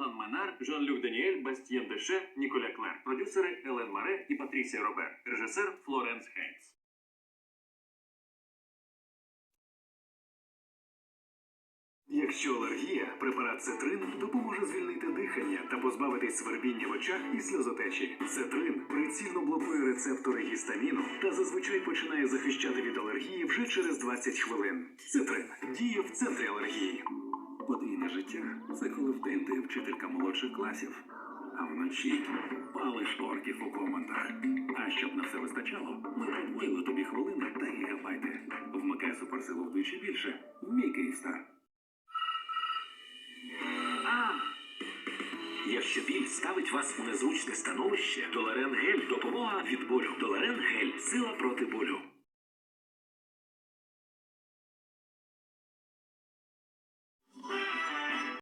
Золтан Менар, Жан-Люк Даніель, Бастієн Деше, Ніколя Клер. Продюсери Елен Маре і Патрісія Робер. Режисер Флоренс Хейнс. Якщо алергія, препарат Цетрин допоможе звільнити дихання та позбавитись свербіння в очах і сльозотечі. Цетрин прицільно блокує рецептори гістаміну та зазвичай починає захищати від алергії вже через 20 хвилин. Цетрин діє в центрі алергії. Подвійне життя це коли вдень ти вчителька молодших класів, а вночі палиш орків у коментах. А щоб на все вистачало, ми подвоїли тобі хвилини та гігабайти. Вмикай суперсилу вдвічі більше. Мій Київстар. Якщо біль ставить вас у незручне становище, Доларен Гель – допомога від болю. Доларен Гель – сила проти болю.